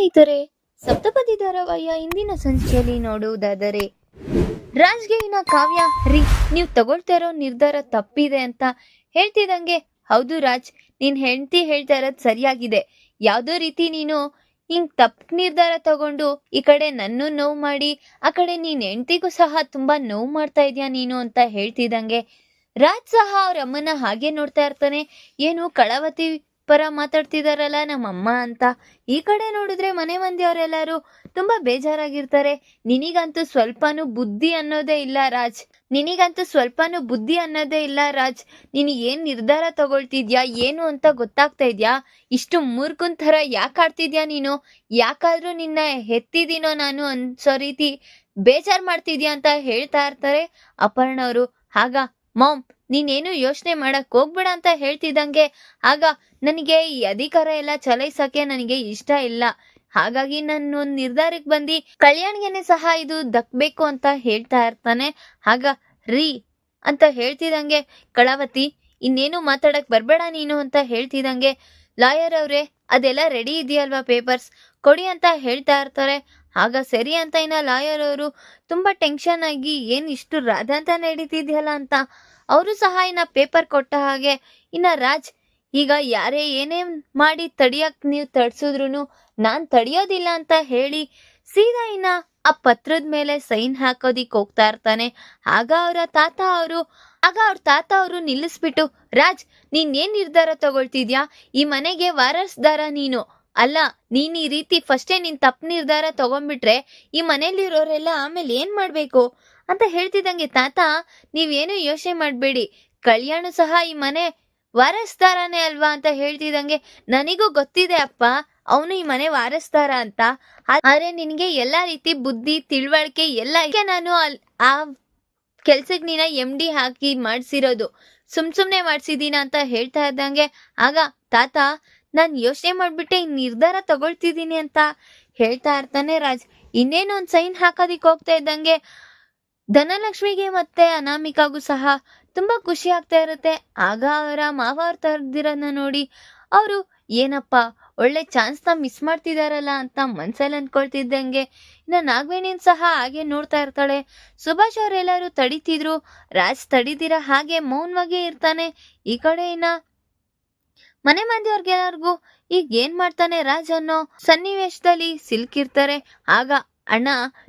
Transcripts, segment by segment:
ಸ್ನೇಹಿತರೆ, ಸಪ್ತಪದಿ ಧಾರಾವಾಹಿಯ ಇಂದಿನ ಸಂಚಿಕೆಯಲ್ಲಿ ನೋಡುವುದಾದರೆ ರಾಜ್ಗೆನ ಕಾವ್ಯ ರೀ ನೀವು ತಗೊಳ್ತಾ ಇರೋ ನಿರ್ಧಾರ ತಪ್ಪಿದೆ ಅಂತ ಹೇಳ್ತಿದಂಗೆ ಹೌದು ರಾಜ್, ನೀನ್ ಹೆಂಡತಿ ಹೇಳ್ತಾ ಇರೋದು ಸರಿಯಾಗಿದೆ. ಯಾವುದೋ ರೀತಿ ನೀನು ಹಿಂಗ್ ತಪ್ಪು ನಿರ್ಧಾರ ತಗೊಂಡು ಈ ಕಡೆ ನನ್ನೂ ನೋವು ಮಾಡಿ, ಆ ಕಡೆ ನೀನ್ ಹೆಂಡತಿಗೂ ಸಹ ತುಂಬಾ ನೋವು ಮಾಡ್ತಾ ಇದೀಯಾ ನೀನು ಅಂತ ಹೇಳ್ತಿದಂಗೆ ರಾಜ್ ಸಹ ಅವ್ರ ಅಮ್ಮನ ಹಾಗೆ ನೋಡ್ತಾ ಇರ್ತಾನೆ. ಏನು ಕಳವತಿ ಪರ ಮಾತಾಡ್ತಿದಾರಲ್ಲ, ನಮ್ಮಮ್ಮ ಅಂತ. ಈ ಕಡೆ ನೋಡಿದ್ರೆ ಮನೆ ಮಂದಿಯವರೆಲ್ಲರೂ ತುಂಬಾ ಬೇಜಾರಾಗಿರ್ತಾರೆ. ನಿನಗಂತೂ ಸ್ವಲ್ಪನೂ ಬುದ್ಧಿ ಅನ್ನೋದೇ ಇಲ್ಲ ರಾಜ್. ನಿನಗಂತೂ ಸ್ವಲ್ಪನೂ ಬುದ್ಧಿ ಅನ್ನೋದೇ ಇಲ್ಲ ರಾಜ್. ನೀನು ಏನ್ ನಿರ್ಧಾರ ತಗೊಳ್ತಿದ್ಯಾ, ಏನು ಅಂತ ಗೊತ್ತಾಗ್ತಾ ಇದ್ಯಾ? ಇಷ್ಟು ಮೂರ್ಖನ್ ಥರ ಯಾಕೆ ಆಡ್ತಿದ್ಯಾ ನೀನು? ಯಾಕಾದ್ರೂ ನಿನ್ನ ಹೆತ್ತಿದೀನೋ ನಾನು ಅನ್ಸೋ ರೀತಿ ಬೇಜಾರ್ ಮಾಡ್ತಿದ್ಯಾ ಅಂತ ಹೇಳ್ತಾ ಇರ್ತಾರೆ ಅಪರ್ಣ ಅವರು ಆಗ ಮಾಮ್ ನೀನೇನು ಯೋಚನೆ ಮಾಡಕ್ ಹೋಗ್ಬೇಡ ಅಂತ ಹೇಳ್ತಿದ್ದಂಗೆ, ಆಗ ನನಗೆ ಈ ಅಧಿಕಾರ ಎಲ್ಲ ಚಲಾಯಿಸಕ್ಕೆ ನನಗೆ ಇಷ್ಟ ಇಲ್ಲ. ಹಾಗಾಗಿ ನಾನು ಒಂದ್ ನಿರ್ಧಾರಕ್ಕೆ ಬಂದು, ಕಲ್ಯಾಣ್ಗೆನೆ ಸಹ ಇದು ದಕ್ಬೇಕು ಅಂತ ಹೇಳ್ತಾ ಇರ್ತಾನೆ. ಆಗ ರೀ ಅಂತ ಹೇಳ್ತಿದಂಗೆ ಕಳಾವತಿ, ಇನ್ನೇನು ಮಾತಾಡಕ್ ಬರ್ಬೇಡ ನೀನು ಅಂತ ಹೇಳ್ತಿದಂಗೆ ಲಾಯರ್ ಅವ್ರೆ, ಅದೆಲ್ಲ ರೆಡಿ ಇದೆಯಲ್ವಾ ಪೇಪರ್ಸ್ ಕೊಡಿ ಅಂತ ಹೇಳ್ತಾ ಇರ್ತಾರೆ. ಆಗ ಸರಿ ಅಂತ ಇನ್ನ ಲಾಯರ್ ಅವರು, ತುಂಬಾ ಟೆನ್ಷನ್ ಆಗಿ, ಏನ್ ಇಷ್ಟು ರಾಧಾಂತ ನಡೀತಿದ್ಯಲ್ಲ ಅಂತ ಅವರು ಸಹ ಇನ್ನ ಪೇಪರ್ ಕೊಟ್ಟ ಹಾಗೆ ಇನ್ನ ರಾಜ್, ಈಗ ಯಾರೇ ಏನೇ ಮಾಡಿ ತಡಿಯಕ್ ನೀವು ತಡ್ಸಿದ್ರು ನಾನ್ ತಡಿಯೋದಿಲ್ಲ ಅಂತ ಹೇಳಿ ಸೀದಾ ಇನ್ನ ಆ ಪತ್ರದ ಮೇಲೆ ಸೈನ್ ಹಾಕೋದಿಕ್ ಹೋಗ್ತಾ ಇರ್ತಾನೆ. ಆಗ ಅವರ ತಾತ ಅವರು, ಆಗ ಅವ್ರ ತಾತ ಅವರು ನಿಲ್ಲಿಸ್ಬಿಟ್ಟು, ರಾಜ್, ನೀನ್ ಏನ್ ನಿರ್ಧಾರ ತಗೊಳ್ತಿದ್ಯಾ? ಈ ಮನೆಗೆ ವಾರಸ್ದಾರ ನೀನು. ಅಲ್ಲ, ನೀನ್ ಈ ರೀತಿ ಫಸ್ಟೇ ನೀನ್ ತಪ್ಪು ನಿರ್ಧಾರ ತಗೊಂಡ್ಬಿಟ್ರೆ ಈ ಮನೇಲಿರೋರೆಲ್ಲ ಆಮೇಲೆ ಏನ್ ಮಾಡ್ಬೇಕು? ಅಂತ ಹೇಳ್ತಿದ್ದಂಗೆ ತಾತ, ನೀವೇನು ಯೋಚನೆ ಮಾಡ್ಬೇಡಿ. ಕಲ್ಯಾಣ ಸಹ ಈ ಮನೆ ವಾರಸ್ದಾರನೇ ಅಲ್ವಾ ಅಂತ ಹೇಳ್ತಿದ್ದಂಗೆ ನನಗೂ ಗೊತ್ತಿದೆ ಅಪ್ಪ, ಅವನು ಈ ಮನೆ ವಾರಸ್ದಾರ ಅಂತ. ಆದ್ರೆ ನಿನಗೆ ಎಲ್ಲಾ ರೀತಿ ಬುದ್ಧಿ, ತಿಳುವಳಿಕೆ ಎಲ್ಲ ನಾನು ಅಲ್, ಆ ಕೆಲ್ಸಕ್ಕೆ ನೀನ ಎಂ ಡಿ ಹಾಕಿ ಮಾಡ್ಸಿರೋದು. ಸುಮ್ ಸುಮ್ನೆ ಮಾಡ್ಸಿದೀನ ಅಂತ ಹೇಳ್ತಾ ಇದ್ದಂಗೆ, ಆಗ ತಾತ, ನಾನ್ ಯೋಚನೆ ಮಾಡ್ಬಿಟ್ಟೆ ನಿರ್ಧಾರ ತಗೊಳ್ತಿದ್ದೀನಿ ಅಂತ ಹೇಳ್ತಾ ಇರ್ತಾನೆ ರಾಜ್. ಇನ್ನೇನು ಒಂದ್ ಸೈನ್ ಹಾಕೋದಿಕ್ ಹೋಗ್ತಾ ಇದ್ದಂಗೆ ಧನಲಕ್ಷ್ಮಿಗೆ ಮತ್ತೆ ಅನಾಮಿಕಾಗೂ ಸಹ ತುಂಬಾ ಖುಷಿ ಆಗ್ತಾ ಇರುತ್ತೆ. ಆಗ ಅವರ ಮಾವ ನೋಡಿ ಅವರು, ಏನಪ್ಪ, ಒಳ್ಳೆ ಚಾನ್ಸ್ನ ಮಿಸ್ ಮಾಡ್ತಿದಾರಲ್ಲ ಅಂತ ಮನ್ಸಲ್ಲಿ ಅನ್ಕೊಳ್ತಿದ್ದಂಗೆ ಇನ್ನ ನಾಗವೇಣಿನ್ ಸಹ ಹಾಗೆ ನೋಡ್ತಾ ಇರ್ತಾಳೆ. ಸುಭಾಷ್ ಅವರೆಲ್ಲರೂ ತಡಿತಿದ್ರು. ರಾಜ್ ತಡಿದಿರ ಹಾಗೆ ಮೌನವಾಗೇ ಇರ್ತಾನೆ. ಈ ಕಡೆ ಇನ್ನ ಮನೆ ಮಂದಿಯವ್ರಿಗೆಲ್ಲರಿಗೂ ಈಗ ಏನ್ ಮಾಡ್ತಾನೆ ರಾಜ್ ಅನ್ನೋ ಸನ್ನಿವೇಶದಲ್ಲಿ ಸಿಲ್ಕಿರ್ತಾರೆ ಆಗ ಅಣ್ಣ,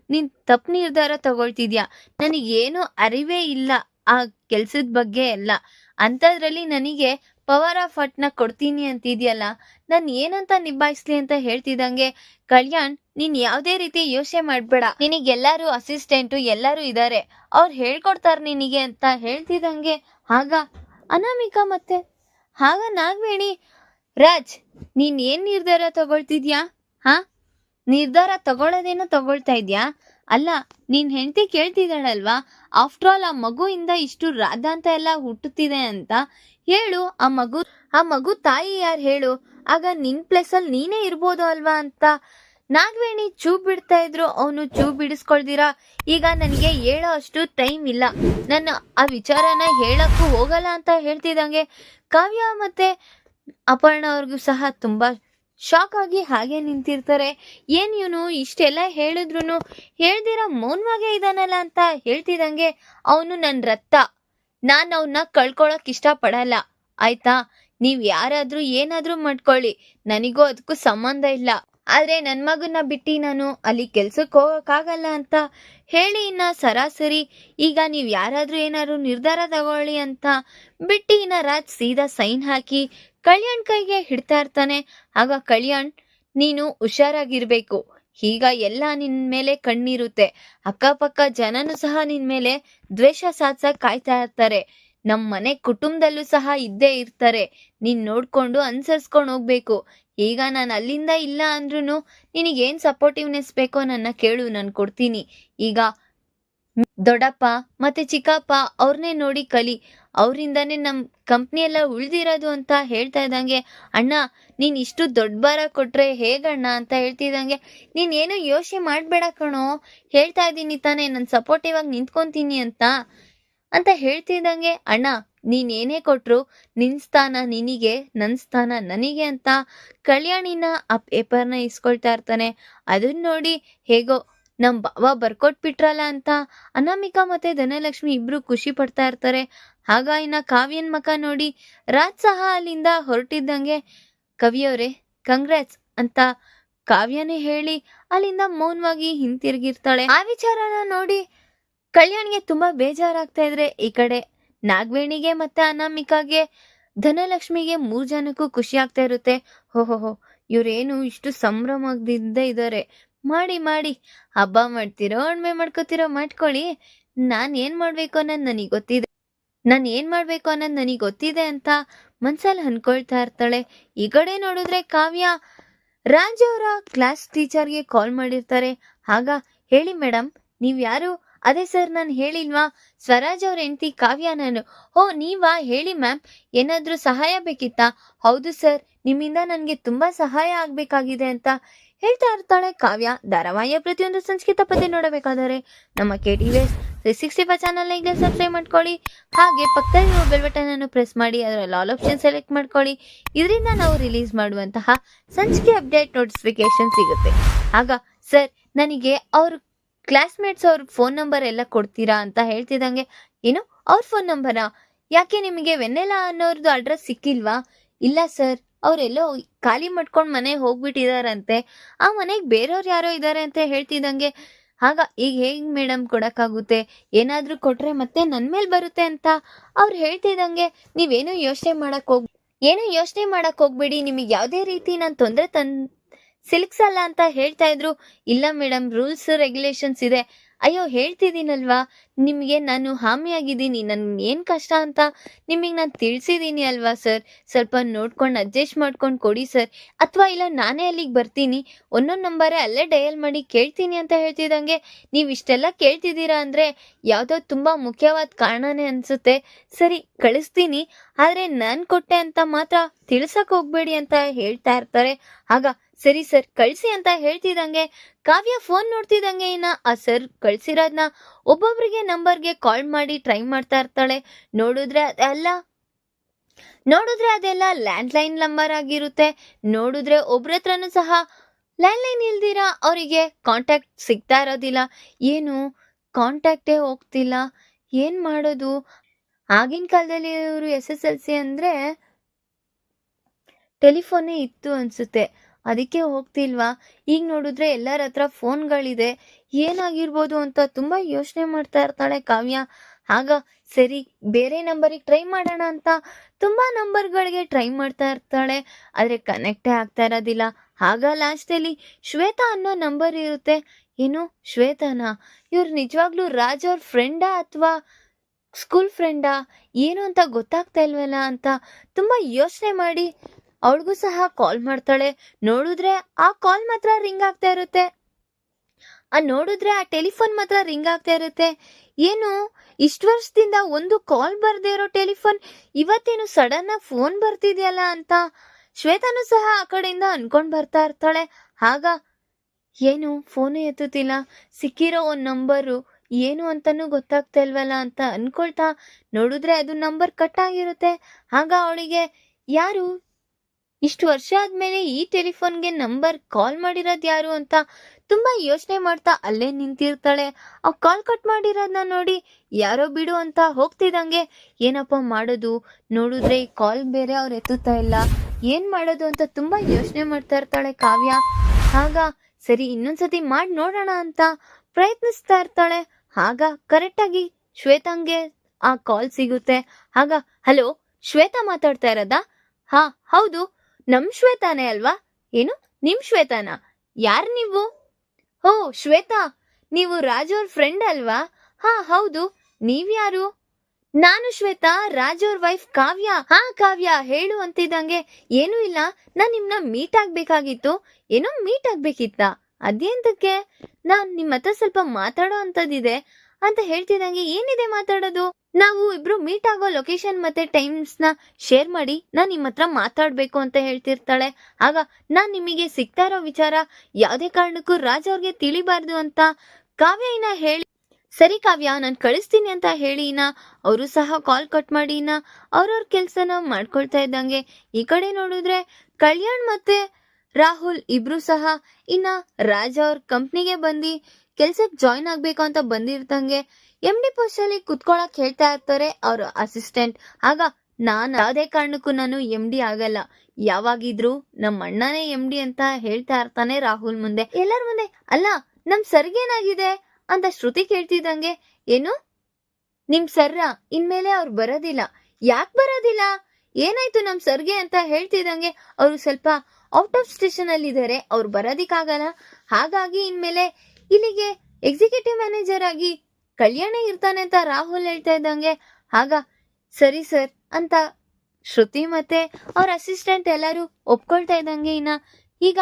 ನೀನ್ ತಪ್ಪು ನಿರ್ಧಾರ ತಗೊಳ್ತಿದ್ಯಾ? ನನಗೇನು ಅರಿವೇ ಇಲ್ಲ ಆ ಕೆಲ್ಸದ ಬಗ್ಗೆ ಎಲ್ಲ. ಅಂಥದ್ರಲ್ಲಿ ನನಗೆ ಪವರ್ ಆಫ್ ಅಟ್ನ ಕೊಡ್ತೀನಿ ಅಂತಿದ್ಯಲ್ಲ? ನಾನು ಏನಂತ ನಿಭಾಯಿಸ್ಲಿ ಅಂತ ಹೇಳ್ತಿದ್ದಂಗೆ, ಕಲ್ಯಾಣ್, ನೀನ್ ಯಾವುದೇ ರೀತಿ ಯೋಚನೆ ಮಾಡಬೇಡ. ನಿನಗೆಲ್ಲರೂ ಅಸಿಸ್ಟೆಂಟು ಎಲ್ಲರೂ ಇದ್ದಾರೆ ಅವ್ರು ಹೇಳ್ಕೊಡ್ತಾರೆ ನಿನಗೆ ಅಂತ ಹೇಳ್ತಿದ್ದಂಗೆ ಆಗ ಅನಾಮಿಕಾ ಮತ್ತೆ? ಆಗ ನಾಗವೇಣಿ? ರಾಜ್, ನೀನ್ ಏನ್ ನಿರ್ಧಾರ ತಗೊಳ್ತಿದ್ಯಾ? ಹಾ? ನಿರ್ಧಾರ ತಗೊಳ್ಳೋದೇನೋ ತಗೊಳ್ತಾ ಇದ್ಯಾ? ಅಲ್ಲ, ನೀನ್ ಹೆಂಡತಿ ಕೇಳ್ತಿದ್ದಾಳಲ್ವಾ? ಆಫ್ಟರ್ ಆಲ್ ಆ ಮಗುವಿಂದ ಇಷ್ಟು ರಾಧಾಂತ ಎಲ್ಲ ಹುಟ್ಟುತ್ತಿದೆ ಅಂತ ಹೇಳು. ಆ ಮಗು ಆ ಮಗು ತಾಯಿ ಯಾರು ಹೇಳು? ಆಗ ನಿನ್ ಪ್ಲೇಸ್ ಅಲ್ಲಿ ನೀನೇ ಇರ್ಬೋದು ಅಲ್ವಾ ಅಂತ. ನಾಗವೇಣಿ ಚೂ ಬಿಡ್ತಾ ಇದ್ರು. ಅವನು ಚೂ ಬಿಡಿಸ್ಕೊಳ್ದಿರಾ? ಈಗ ನನಗೆ ಹೇಳೋ ಅಷ್ಟು ಟೈಮ್ ಇಲ್ಲ. ನಾನು ಆ ವಿಚಾರನ ಹೇಳಕ್ಕೂ ಹೋಗಲ್ಲ ಅಂತ ಹೇಳ್ತಿದ್ದಂಗೆ ಕಾವ್ಯ ಮತ್ತೆ ಅಪರ್ಣ ಅವ್ರಿಗೂ ಸಹ ತುಂಬಾ ಶಾಕ್ ಆಗಿ ಹಾಗೆ ನಿಂತಿರ್ತಾರೆ. ಏನ್ ಇವನು ಇಷ್ಟೆಲ್ಲ ಹೇಳಿದ್ರು ಹೇಳ್ದಿರ ಮೌನವಾಗೇ ಇದಾನಲ್ಲ ಅಂತ ಹೇಳ್ತಿದಂಗೆ ಅವನು ನನ್ನ ರಕ್ತ ನಾನು ಅವನ್ನ ಕಳ್ಕೊಳಕ್ ಇಷ್ಟಪಡಲ್ಲ. ಆಯ್ತಾ? ನೀವ್ ಯಾರಾದ್ರೂ ಏನಾದ್ರೂ ಮಾಡ್ಕೊಳ್ಳಿ. ನನಗೂ ಅದಕ್ಕೂ ಸಂಬಂಧ ಇಲ್ಲ. ಆದ್ರೆ ನನ್ನ ಮಗನ್ನ ಬಿಟ್ಟು ನಾನು ಅಲ್ಲಿ ಕೆಲ್ಸಕ್ಕೆ ಹೋಗೋಕ್ಕಾಗಲ್ಲ ಅಂತ ಹೇಳಿ ಇನ್ನ ಸರಾಸರಿ, ಈಗ ನೀವು ಯಾರಾದರೂ ಏನಾದ್ರು ನಿರ್ಧಾರ ತಗೊಳ್ಳಿ ಅಂತ ಬಿಟ್ಟು ಇನ್ನ ರಾಜ್ ಸೀದಾ ಸೈನ್ ಹಾಕಿ ಕಲ್ಯಾಣ್ ಕೈಗೆ ಹಿಡ್ತಾ ಇರ್ತಾನೆ. ಆಗ ಕಲ್ಯಾಣ್, ನೀನು ಹುಷಾರಾಗಿರ್ಬೇಕು. ಈಗ ಎಲ್ಲ ನಿನ್ನ ಮೇಲೆ ಕಣ್ಣಿರುತ್ತೆ. ಅಕ್ಕಪಕ್ಕ ಜನನು ಸಹ ನಿನ್ನ ಮೇಲೆ ದ್ವೇಷ ಸಾಧಿಸ ಕಾಯ್ತಾ ಇರ್ತಾರೆ. ನಮ್ ಮನೆ ಕುಟುಂಬದಲ್ಲೂ ಸಹ ಇದ್ದೇ ಇರ್ತಾರೆ. ನೀನ್ ನೋಡ್ಕೊಂಡು ಅನ್ಸರ್ಸ್ಕೊಂಡು ಹೋಗ್ಬೇಕು. ಈಗ ನಾನು ಅಲ್ಲಿಂದ ಇಲ್ಲ ಅಂದ್ರೂ ನಿನಗೇನ್ ಸಪೋರ್ಟಿವ್ನೆಸ್ ಬೇಕೋ ನನ್ನ ಕೇಳು, ನಾನು ಕೊಡ್ತೀನಿ. ಈಗ ದೊಡ್ಡಪ್ಪ ಮತ್ತೆ ಚಿಕ್ಕಪ್ಪ ಅವ್ರನ್ನೇ ನೋಡಿ ಕಲಿ. ಅವರಿಂದಾನೇ ನಮ್ಮ ಕಂಪ್ನಿ ಎಲ್ಲ ಉಳ್ದಿರೋದು ಅಂತ ಹೇಳ್ತಾ ಇದ್ದಂಗೆ, ಅಣ್ಣ, ನೀನು ಇಷ್ಟು ದೊಡ್ಡ ಭಾರ ಕೊಟ್ರೆ ಹೇಗಣ್ಣ? ಅಂತ ಹೇಳ್ತಿದ್ದಂಗೆ ನೀನ್ ಏನೋ ಯೋಚನೆ ಮಾಡಬೇಡ ಕಣೋ. ಹೇಳ್ತಾ ಇದ್ದೀನಿ ತಾನೇ, ನಾನು ಸಪೋರ್ಟಿವ್ ಆಗಿ ನಿಂತ್ಕೊಂತೀನಿ ಅಂತ. ಅಂತ ಹೇಳ್ತಿದ್ದಂಗೆ, ಅಣ್ಣ, ನೀನೇನೇ ಕೊಟ್ರು ನಿನ್ ಸ್ಥಾನ ನಿನಗೆ ನನ್ನ ಸ್ಥಾನ ನನಗೆ ಅಂತ ಕಲ್ಯಾಣಿನ ಆ ಪೇಪರ್ನ ಇಸ್ಕೊಳ್ತಾ ಇರ್ತಾನೆ. ಅದನ್ನ ನೋಡಿ ಹೇಗೋ ನಮ್ಮ ಬಾವ ಬರ್ಕೊಟ್ಬಿಟ್ರಲ್ಲ ಅಂತ ಅನಾಮಿಕಾ ಮತ್ತೆ ಧನಲಕ್ಷ್ಮಿ ಇಬ್ರು ಖುಷಿ ಪಡ್ತಾ ಇರ್ತಾರೆ. ಆಗ ಇನ್ನ ಕಾವ್ಯನ್ ಮಕ ನೋಡಿ ರಾಜ್ ಸಹ ಅಲ್ಲಿಂದ ಹೊರಟಿದ್ದಂಗೆ, ಕವಿಯವ್ರೆ ಕಂಗ್ರಾಟ್ಸ್ ಅಂತ ಕಾವ್ಯನೇ ಹೇಳಿ ಅಲ್ಲಿಂದ ಮೌನವಾಗಿ ಹಿಂತಿರುಗಿರ್ತಾಳೆ. ಆ ವಿಚಾರನ ನೋಡಿ ಕಲ್ಯಾಣ್ಗೆ ತುಂಬಾ ಬೇಜಾರಾಗ್ತಾ ಇದ್ರೆ ಈ ಕಡೆ ನಾಗವೇಣಿಗೆ ಮತ್ತೆ ಅನಾಮಿಕಾಗೆ, ಧನಲಕ್ಷ್ಮಿಗೆ ಮೂರ್ ಜನಕ್ಕೂ ಖುಷಿ ಆಗ್ತಾ ಇರುತ್ತೆ. ಹೋ ಹೋ ಹೋ, ಇವ್ರೇನು ಇಷ್ಟು ಸಂಭ್ರಮದಿಂದ ಇದ್ದಾರೆ ಮಾಡಿ ಮಾಡಿ, ಹಬ್ಬ ಮಾಡ್ತಿರೋ ಅಣ್ಮೆ ಮಾಡ್ಕೋತಿರೋ ಮಾಡ್ಕೊಳ್ಳಿ. ನಾನು ಏನ್ ಮಾಡ್ಬೇಕು ಅನ್ನೋದು ನನಗೆ ಗೊತ್ತಿದೆ. ನಾನು ಏನ್ ಮಾಡ್ಬೇಕು ಅನ್ನೋದು ನನಗೆ ಗೊತ್ತಿದೆ ಅಂತ ಮನ್ಸಲ್ಲಿ ಅನ್ಕೊಳ್ತಾ ಇರ್ತಾಳೆ. ಈ ಕಡೆ ನೋಡಿದ್ರೆ ಕಾವ್ಯ, ರಾಜ್ ಅವರ ಕ್ಲಾಸ್ ಟೀಚರ್ಗೆ ಕಾಲ್ ಮಾಡಿರ್ತಾರೆ. ಆಗ ಹೇಳಿ ಮೇಡಮ್ ನೀವ್ ಯಾರು ಅದೇ ಸರ್ ನಾನು ಹೇಳಿಲ್ವಾ? ಸ್ವರಾಜ್ ಅವ್ರ ಹೆಂಡತಿ ಕಾವ್ಯ ನಾನು. ಓ ನೀವಾ? ಹೇಳಿ ಮ್ಯಾಮ್ ಏನಾದರೂ ಸಹಾಯ ಬೇಕಿತ್ತಾ? ಹೌದು ಸರ್ ನಿಮ್ಮಿಂದ ನನಗೆ ತುಂಬಾ ಸಹಾಯ ಆಗಬೇಕಾಗಿದೆ ಅಂತ ಹೇಳ್ತಾ ಇರ್ತಾಳೆ ಕಾವ್ಯ. ಧಾರಾವಾಹಿಯ ಪ್ರತಿಯೊಂದು ಸಂಸ್ಕೃತ ಪದ್ಯ ನೋಡಬೇಕಾದರೆ ನಮ್ಮ K D V S three sixty five ಚಾನಲ್ನ ಈಗಲೇ ಸಬ್ಸ್ಕ್ರೈಬ್ ಮಾಡ್ಕೊಳ್ಳಿ. ಹಾಗೆ ಪಕ್ಕದಲ್ಲಿರುವ ಬೆಲ್ ಬಟನ್ ಅನ್ನು ಪ್ರೆಸ್ ಮಾಡಿ, ಅದರಲ್ಲಿ ಆಲ್ ಆಪ್ಷನ್ ಸೆಲೆಕ್ಟ್ ಮಾಡ್ಕೊಳ್ಳಿ. ಇದರಿಂದ ನಾವು ರಿಲೀಸ್ ಮಾಡುವಂತಹ ಸಂಚಿಕೆ ಅಪ್ಡೇಟ್ ನೋಟಿಫಿಕೇಶನ್ ಸಿಗುತ್ತೆ. ಆಗ ಸರ್ ನನಗೆ ಅವ್ರ ಕ್ಲಾಸ್ಮೇಟ್ಸ್ ಅವ್ರ ಫೋನ್ ನಂಬರ್ ಎಲ್ಲ ಕೊಡ್ತೀರಾ ಅಂತ ಹೇಳ್ತಿದ್ದಂಗೆ, ಏನು? ಅವ್ರ ಫೋನ್ ನಂಬರಾ ಯಾಕೆ ನಿಮಗೆ ವೆನ್ನೆಲಾ ಅನ್ನೋರ್ದು ಅಡ್ರೆಸ್ ಸಿಕ್ಕಿಲ್ವಾ? ಇಲ್ಲ ಸರ್ ಅವರೆಲ್ಲೋ ಖಾಲಿ ಮಾಡ್ಕೊಂಡು ಮನೆ ಹೋಗ್ಬಿಟ್ಟಿದಾರಂತೆ. ಆ ಮನೆಗೆ ಬೇರೆಯವ್ರು ಯಾರೋ ಇದ್ದಾರೆ ಅಂತ ಹೇಳ್ತಿದ್ದಂಗೆ, ಆಗ ಈಗ ಹೇಗೆ ಮೇಡಮ್ ಕೊಡೋಕ್ಕಾಗುತ್ತೆ? ಏನಾದರೂ ಕೊಟ್ಟರೆ ಮತ್ತೆ ನನ್ನ ಮೇಲೆ ಬರುತ್ತೆ ಅಂತ? ಅವ್ರು ಹೇಳ್ತಿದ್ದಂಗೆ, ನೀವೇನು ಯೋಚನೆ ಮಾಡಕ್ ಹೋಗ್, ಏನು ಯೋಚನೆ ಮಾಡಕ್ ಹೋಗ್ಬೇಡಿ. ನಿಮಗೆ ಯಾವುದೇ ರೀತಿ ನಾನು ತೊಂದರೆ ತನ್ ಸಿಲ್ಕ್ಸಲ್ಲ ಅಂತ ಹೇಳ್ತಾ ಇದ್ರು. ಇಲ್ಲ ಮೇಡಮ್ ರೂಲ್ಸ್, ರೆಗ್ಯುಲೇಷನ್ಸ್ ಇದೆ. ಅಯ್ಯೋ, ಹೇಳ್ತಿದ್ದೀನಲ್ವಾ? ನಿಮಗೆ ನಾನು ಹಾಮಿಯಾಗಿದ್ದೀನಿ. ನನ್ನ ಏನು ಕಷ್ಟ ಅಂತ? ನಿಮಗೆ ನಾನು ತಿಳಿಸಿದ್ದೀನಿ ಅಲ್ವಾ ಸರ್? ಸ್ವಲ್ಪ ನೋಡ್ಕೊಂಡು ಅಡ್ಜಸ್ಟ್ ಮಾಡ್ಕೊಂಡು ಕೊಡಿ ಸರ್. ಅಥವಾ ಇಲ್ಲ ನಾನೇ ಅಲ್ಲಿಗೆ ಬರ್ತೀನಿ. ಒಂದೊಂದು ನಂಬರೇ ಅಲ್ಲೇ ಡಯಲ್ ಮಾಡಿ ಕೇಳ್ತೀನಿ ಅಂತ ಹೇಳ್ತಿದ್ದಂಗೆ ನೀವು ಇಷ್ಟೆಲ್ಲ ಕೇಳ್ತಿದ್ದೀರಾ ಅಂದರೆ ಯಾವುದೋ ತುಂಬ ಮುಖ್ಯವಾದ ಕಾರಣನೇ ಅನಿಸುತ್ತೆ. ಸರಿ, ಕಳಿಸ್ತೀನಿ. ಆದರೆ ನಾನು ಕೊಟ್ಟೆ ಅಂತ ಮಾತ್ರ ತಿಳ್ಸಕ್ಕೆ ಹೋಗಬೇಡಿ ಅಂತ ಹೇಳ್ತಾ ಇರ್ತಾರೆ. ಆಗ ಸರಿ ಸರ್, ಕಳಿಸಿ ಅಂತ ಹೇಳ್ತಿದ್ದಂಗೆ ಕಾವ್ಯ ಫೋನ್ ನೋಡ್ತಿದ್ದಂಗೆ ಇನ್ನ ಆ ಸರ್ ಕಳ್ಸಿರೋದ್ನ ಒಬ್ಬೊಬ್ರಿಗೆ ನಂಬರ್ಗೆ ಕಾಲ್ ಮಾಡಿ ಟ್ರೈ ಮಾಡ್ತಾ ಇರ್ತಾಳೆ. ನೋಡಿದ್ರೆ ಅದೆಲ್ಲ ನೋಡಿದ್ರೆ ಅದೆಲ್ಲ ಲ್ಯಾಂಡ್ ಲೈನ್ ನಂಬರ್ ಆಗಿರುತ್ತೆ. ನೋಡಿದ್ರೆ ಒಬ್ರ ಹತ್ರನೂ ಸಹ ಲ್ಯಾಂಡ್ ಲೈನ್ ಇಲ್ದಿರ ಅವರಿಗೆ ಕಾಂಟ್ಯಾಕ್ಟ್ ಸಿಗ್ತಾ ಇರೋದಿಲ್ಲ. ಏನು, ಕಾಂಟ್ಯಾಕ್ಟೇ ಹೋಗ್ತಿಲ್ಲ. ಏನು ಮಾಡೋದು? ಆಗಿನ ಕಾಲದಲ್ಲಿ ಇವರು ಎಸ್ ಎಸ್ ಎಲ್ ಸಿ ಅಂದ್ರೆ ಟೆಲಿಫೋನೇ ಇತ್ತು ಅನ್ಸುತ್ತೆ. ಅದಕ್ಕೆ ಹೋಗ್ತಿಲ್ವಾ? ಈಗ ನೋಡಿದ್ರೆ ಎಲ್ಲರ ಹತ್ರ ಫೋನ್ಗಳಿದೆ. ಏನಾಗಿರ್ಬೋದು ಅಂತ ತುಂಬಾ ಯೋಚನೆ ಮಾಡ್ತಾ ಇರ್ತಾಳೆ ಕಾವ್ಯ. ಆಗ ಸರಿ, ಬೇರೆ ನಂಬರಿಗೆ ಟ್ರೈ ಮಾಡೋಣ ಅಂತ ತುಂಬಾ ನಂಬರ್ಗಳಿಗೆ ಟ್ರೈ ಮಾಡ್ತಾ ಇರ್ತಾಳೆ. ಆದ್ರೆ ಕನೆಕ್ಟೇ ಆಗ್ತಾ ಇರೋದಿಲ್ಲ. ಆಗ ಲಾಸ್ಟಲ್ಲಿ ಶ್ವೇತಾ ಅನ್ನೋ ನಂಬರ್ ಇರುತ್ತೆ. ಏನು? ಶ್ವೇತಾನ? ಇವ್ರು ನಿಜವಾಗ್ಲೂ ರಾಜ್ ಅವ್ರ ಫ್ರೆಂಡಾ ಅಥವಾ ಸ್ಕೂಲ್ ಫ್ರೆಂಡಾ? ಏನು ಅಂತ ಗೊತ್ತಾಗ್ತಾ ಇಲ್ವಲ್ಲ ಅಂತ ತುಂಬಾ ಯೋಚನೆ ಮಾಡಿ ಅವಳಿಗೂ ಸಹ ಕಾಲ್ ಮಾಡ್ತಾಳೆ. ನೋಡಿದ್ರೆ ಆ ಕಾಲ್ ಮಾತ್ರ ರಿಂಗ್ ಆಗ್ತಾ ಇರುತ್ತೆ. ಆ ನೋಡಿದ್ರೆ ಆ ಟೆಲಿಫೋನ್ ಮಾತ್ರ ರಿಂಗ್ ಆಗ್ತಾ ಇರುತ್ತೆ. ಏನು, ಇಷ್ಟು ವರ್ಷದಿಂದ ಒಂದು ಕಾಲ್ ಬರ್ದೇ ಇರೋ ಟೆಲಿಫೋನ್ ಇವತ್ತೇನು ಸಡನ್ ಆಗಿ ಫೋನ್ ಬರ್ತಿದೆಯಲ್ಲ ಅಂತ ಶ್ವೇತಾನು ಸಹ ಆ ಕಡೆಯಿಂದ ಅನ್ಕೊಂಡ್ ಬರ್ತಾ ಇರ್ತಾಳೆ. ಆಗ, ಏನು ಫೋನು ಎತ್ತುತ್ತಿಲ್ಲ. ಸಿಕ್ಕಿರೋ ಒಂದು ನಂಬರು ಏನು ಅಂತಾನೂ ಗೊತ್ತಾಗ್ತಾ ಇಲ್ವಲ್ಲ ಅಂತ ಅನ್ಕೊಳ್ತಾ ನೋಡಿದ್ರೆ ಅದು ನಂಬರ್ ಕಟ್ ಆಗಿರುತ್ತೆ. ಆಗ ಅವಳಿಗೆ, ಯಾರು? ಇಷ್ಟು ವರ್ಷ ಆದ್ಮೇಲೆ ಈ ಟೆಲಿಫೋನ್ಗೆ ನಂಬರ್ ಕಾಲ್ ಮಾಡಿರೋದು ಯಾರು ಅಂತ ತುಂಬಾ ಯೋಚನೆ ಮಾಡ್ತಾ ಅಲ್ಲೇ ನಿಂತಿರ್ತಾಳೆ. ಆ ಕಾಲ್ ಕಟ್ ಮಾಡಿರೋದನ್ನ ನೋಡಿ ಯಾರೋ ಬಿಡು ಅಂತ ಹೋಗ್ತಿದಂಗೆ ಏನಪ್ಪ ಮಾಡೋದು? ನೋಡಿದ್ರೆ ಈ ಕಾಲ್ ಬೇರೆ ಅವ್ರು ಎತ್ತುತ್ತಾ ಇಲ್ಲ? ಏನ್ ಮಾಡೋದು? ಅಂತ ತುಂಬಾ ಯೋಚನೆ ಮಾಡ್ತಾ ಇರ್ತಾಳೆ ಕಾವ್ಯ. ಆಗ, ಸರಿ, ಇನ್ನೊಂದ್ಸತಿ ಮಾಡಿ ನೋಡೋಣ ಅಂತ ಪ್ರಯತ್ನಿಸ್ತಾ ಇರ್ತಾಳೆ. ಆಗ ಕರೆಕ್ಟಾಗಿ ಶ್ವೇತಂಗೆ ಆ ಕಾಲ್ ಸಿಗುತ್ತೆ. ಆಗ, ಹಲೋ, ಶ್ವೇತಾ ಮಾತಾಡ್ತಾ ಇರೋದಾ? ಹಾ, ಹೌದು. ನಮ್ ಶ್ವೇತಾನೇ ಅಲ್ವಾ? ಏನು? ನಿಮ್ ಶ್ವೇತಾನ? ಯಾರು ನೀವು? ಓ ಶ್ವೇತಾ, ನೀವು ರಾಜ್ ಅವ್ರ ಫ್ರೆಂಡ್ ಅಲ್ವಾ? ಹಾ, ಹೌದು. ನೀವ್ಯಾರು ನಾನು ಶ್ವೇತಾ ರಾಜ್ ಅವ್ರ ವೈಫ್ ಕಾವ್ಯ. ಹಾ, ಕಾವ್ಯ, ಹೇಳು ಅಂತಿದ್ದಂಗೆ. ಏನೂ ಇಲ್ಲ. ನಾನು ನಿಮ್ನ ಮೀಟ್ ಆಗ್ಬೇಕಾಗಿತ್ತು. ಏನೋ ಮೀಟ್ ಆಗ್ಬೇಕಿತ್ತ? ಅದೇಂತಕ್ಕೆ ನಾನ್ ನಿಮ್ಮ ಹತ್ರ ಸ್ವಲ್ಪ ಮಾತಾಡೋ ಅಂತದಿದೆ ಅಂತ ಹೇಳ್ತಿದ್ದಂಗೆ ಏನಿದೆ ಮಾತಾಡೋದು? ನಾವು ಇಬ್ರು ಮೀಟ್ ಆಗೋ ಲೊಕೇಶನ್ ಮತ್ತೆ ಟೈಮ್ಸ್ನ ಶೇರ್ ಮಾಡಿ, ನಾನು ನಿಮ್ಮ ಹತ್ರ ಮಾತಾಡ್ಬೇಕು ಅಂತ ಹೇಳ್ತಿರ್ತಾಳೆ. ಆಗ ನಾನ್ ನಿಮಗೆ ಸಿಗ್ತಾ ಇರೋ ವಿಚಾರ, ಯಾವುದೇ ಕಾರಣಕ್ಕೂ ರಾಜ ಅವ್ರಿಗೆ ತಿಳಿಬಾರ್ದು ಅಂತ ಕಾವ್ಯ ಇನ್ನ ಹೇಳಿ, ಸರಿ ಕಾವ್ಯ, ನಾನು ಕಳಿಸ್ತೀನಿ ಅಂತ ಹೇಳಿ, ಇನ್ನ ಅವರು ಸಹ ಕಾಲ್ ಕಟ್ ಇನ್ನ ಅವ್ರವ್ರ ಕೆಲಸನ ಮಾಡ್ಕೊಳ್ತಾ ಇದ್ದಂಗೆ. ಈ ಕಡೆ ನೋಡಿದ್ರೆ ಕಲ್ಯಾಣ್ ಮತ್ತೆ ರಾಹುಲ್ ಇಬ್ರು ಸಹ ಇನ್ನ ರಾಜ ಅವ್ರ ಕಂಪ್ನಿಗೆ ಬಂದು ಕೆಲ್ಸಕ್ಕೆ ಜಾಯ್ನ್ ಆಗ್ಬೇಕು ಅಂತ ಬಂದಿರ್ತಂಗೆ ಎಂ ಡಿ ಪೋಸ್ಟ್ ಅಲ್ಲಿ ಕುತ್ಕೊಳಕ್ ಹೇಳ್ತಾ ಇರ್ತಾರೆ ಅವ್ರ ಅಸಿಸ್ಟೆಂಟ್ ಆಗ ನಾನು ಯಾವುದೇ ಕಾರಣಕ್ಕೂ ನಾನು ಎಂ ಡಿ ಆಗಲ್ಲ. ಯಾವಾಗಿದ್ರು ನಮ್ಮ ಅಣ್ಣನೇ ಎಂ ಡಿ ಅಂತ ಹೇಳ್ತಾ ಇರ್ತಾನೆ ರಾಹುಲ್ ಮುಂದೆ. ಎಲ್ಲರ ಮುಂದೆ? ಅಲ್ಲ, ನಮ್ ಸರ್ಗೇನಾಗಿದೆ ಅಂತ ಶ್ರುತಿ ಕೇಳ್ತಿದ್ದಂಗೆ, ಏನು? ನಿಮ್ ಸರ್ರ? ಇನ್ಮೇಲೆ ಅವ್ರು ಬರೋದಿಲ್ಲ. ಯಾಕೆ ಬರೋದಿಲ್ಲ? ಏನಾಯ್ತು ನಮ್ ಸರ್ಗೆ ಅಂತ ಹೇಳ್ತಿದ್ದಂಗೆ, ಅವರು ಸ್ವಲ್ಪ ಔಟ್ ಆಫ್ ಸ್ಟೇಷನ್ ಅಲ್ಲಿ ಇದಾರೆ ಅವ್ರು ಬರೋದಿಕ್ಕಾಗಲ್ಲ. ಹಾಗಾಗಿ ಇನ್ಮೇಲೆ ಇಲ್ಲಿಗೆ ಎಕ್ಸಿಕ್ಯೂಟಿವ್ ಮ್ಯಾನೇಜರ್ ಆಗಿ ಕಲ್ಯಾಣ ಇರ್ತಾನೆ ಅಂತ ರಾಹುಲ್ ಹೇಳ್ತಾ ಇದ್ದಂಗೆ, ಆಗ ಸರಿ ಸರ್ ಅಂತ ಶ್ರುತಿ ಮತ್ತೆ ಅವ್ರ ಅಸಿಸ್ಟೆಂಟ್ ಎಲ್ಲರೂ ಒಪ್ಕೊಳ್ತಾ ಇದ್ದಂಗೆ ಇನ್ನ, ಈಗ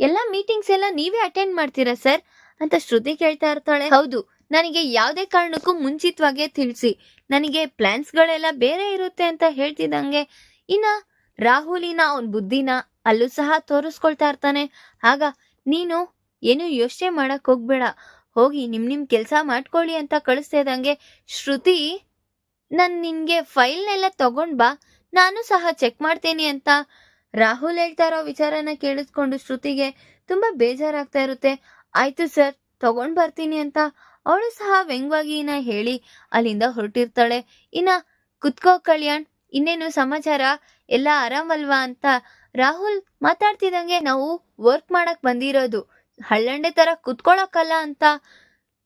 ಎಲ್ಲ ಮೀಟಿಂಗ್ಸ್ ಎಲ್ಲ ನೀವೇ ಅಟೆಂಡ್ ಮಾಡ್ತೀರಾ ಸರ್? ಅಂತ ಶ್ರುತಿ ಕೇಳ್ತಾ ಇರ್ತಾಳೆ. ಹೌದು, ನನಗೆ ಯಾವುದೇ ಕಾರಣಕ್ಕೂ ಮುಂಚಿತವಾಗಿ ತಿಳಿಸಿ, ನನಗೆ ಪ್ಲಾನ್ಸ್ಗಳೆಲ್ಲ ಬೇರೆ ಇರುತ್ತೆ ಅಂತ ಹೇಳ್ತಿದ್ದಂಗೆ, ಇನ್ನ ರಾಹುಲಿನ ಅವನ್ ಬುದ್ಧಿನ ಅಲ್ಲೂ ಸಹ ತೋರಿಸ್ಕೊಳ್ತಾ ಇರ್ತಾನೆ. ಆಗ ನೀನು ಏನು ಯೋಚನೆ ಮಾಡಕ್ ಹೋಗ್ಬೇಡ ಹೋಗಿ ನಿಮ್ ನಿಮ್ ಕೆಲಸ ಮಾಡ್ಕೊಳ್ಳಿ ಅಂತ ಕಳಿಸ್ತಾ ಇದ್ದಂಗೆ, ಶ್ರುತಿ, ನನ್ ನಿನ್ಗೆ ಫೈಲ್ನೆಲ್ಲ ತಗೊಂಡ್ ಬಾ, ನಾನು ಸಹ ಚೆಕ್ ಮಾಡ್ತೀನಿ ಅಂತ. ರಾಹುಲ್ ಹೇಳ್ತಾ ಇರೋ ವಿಚಾರನ ಕೇಳಿಸ್ಕೊಂಡು ಶ್ರುತಿಗೆ ತುಂಬಾ ಬೇಜಾರಾಗ್ತಾ ಇರುತ್ತೆ. ಆಯ್ತು ಸರ್, ತಗೊಂಡ್ ಬರ್ತೀನಿ ಅಂತ. ಅವಳು ಸಹ ವ್ಯಂಗ್ಯವಾಗಿ ಇನ್ನ ಹೇಳಿ ಅಲ್ಲಿಂದ ಹೊರಟಿರ್ತಾಳೆ. ಇನ್ನ ಕುತ್ಕೋ ಕಲ್ಯಾಣ್, ಇನ್ನೇನು ಸಮಾಚಾರ? ಎಲ್ಲ ಆರಾಮಲ್ವಾ ಅಂತ ರಾಹುಲ್ ಮಾತಾಡ್ತಿದಂಗೆ ನಾವು ವರ್ಕ್ ಮಾಡಕ್ ಬಂದಿರೋದು. ಹಳ್ಳಂಡೆ ತರ ಕುತ್ಕೊಳಕ್ಕಲ್ಲ ಅಂತ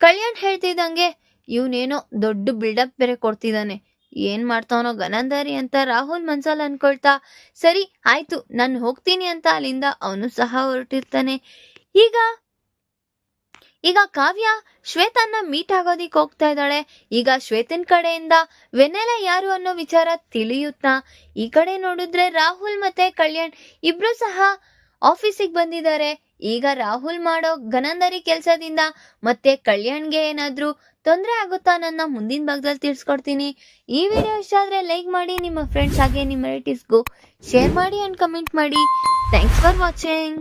ಕಲ್ಯಾಣ್ ಹೇಳ್ತಿದ್ದಂಗೆ ಇವನೇನೋ ದೊಡ್ಡ ಬಿಲ್ಡಪ್ ಬೇರೆ ಕೊಡ್ತಿದ್ದಾನೆ ಏನ್ ಮಾಡ್ತಾವನೋ ಗನಂದಾರಿ ಅಂತ ರಾಹುಲ್ ಮನ್ಸಲ್ಲಿ ಅನ್ಕೊಳ್ತಾ, ಸರಿ, ಆಯ್ತು, ನಾನು ಹೋಗ್ತೀನಿ ಅಂತ ಅಲ್ಲಿಂದ ಅವನು ಸಹ ಹೊರಟಿರ್ತಾನೆ. ಈಗ ಈಗ ಕಾವ್ಯ ಶ್ವೇತನ್ನ ಮೀಟ್ ಆಗೋದಿಕ್ ಹೋಗ್ತಾ ಇದ್ದಾಳೆ. ಈಗ ಶ್ವೇತನ್ ಕಡೆಯಿಂದ ವೆನೆಲ ಯಾರು ಅನ್ನೋ ವಿಚಾರ ತಿಳಿಯುತ್ತಾ, ಈ ಕಡೆ ನೋಡಿದ್ರೆ ರಾಹುಲ್ ಮತ್ತೆ ಕಲ್ಯಾಣ್ ಇಬ್ರು ಸಹ ಆಫೀಸಿಗೆ ಬಂದಿದ್ದಾರೆ. ಈಗ ರಾಹುಲ್ ಮಾಡೋ ಗನಂದರಿ ಕೆಲಸದಿಂದ ಮತ್ತೆ ಕಲ್ಯಾಣ್ಗೆ ಏನಾದರೂ ತೊಂದರೆ ಆಗುತ್ತಾ ನನ್ನ ಮುಂದಿನ ಭಾಗದಲ್ಲಿ ತಿಳಿಸ್ಕೊಡ್ತೀನಿ. ಈ ವಿಡಿಯೋ ಇಷ್ಟ ಆದರೆ ಲೈಕ್ ಮಾಡಿ, ನಿಮ್ಮ ಫ್ರೆಂಡ್ಸ್ ಹಾಗೆ, ನಿಮ್ಮ ರಿಲೇಟಿವ್ಸ್ಗೂ ಶೇರ್ ಮಾಡಿ ಅಂಡ್ ಕಮೆಂಟ್ ಮಾಡಿ. Thanks for watching